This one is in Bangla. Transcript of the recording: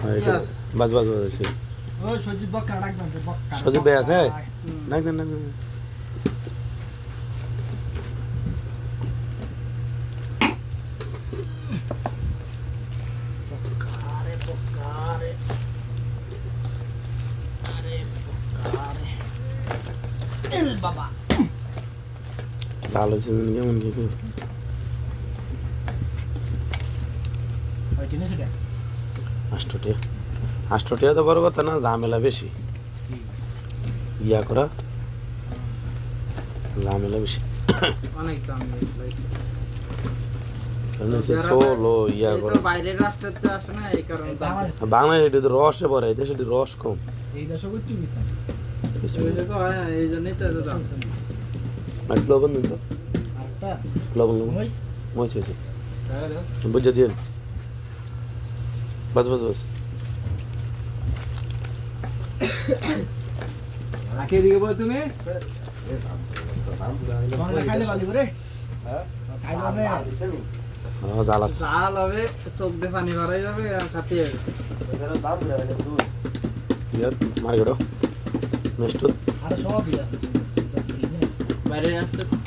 হ্যাঁ. বাস বাস বাস আছে। সজীব ভাই আছে? হুম। না না না না আরে বক্কা রে আরে বক্কা রে এল বাবা ভালো আছে কেমন কি? আষ্টটিয়া আষ্টটিয়া তো বড় কথা না ঝামেলা বেশি। ইয়া করা। ঝামেলা বেশি। অনেক ইয়া বাংলাদেশ তো রসে এই দেশে রস কম। হয় লবণ দিন তো। লবণ লবণ। হয়েছে। বুঝে দিন বাস বাস বাস। আকে দিকে বল তুমি। হবে। হ্যাঁ জাল আছে। জাল হবে চোখ দিয়ে পানি ভরাই যাবে আর খাতে যাবে মার্কেটও নেক্সট আরে রাষ্ট্র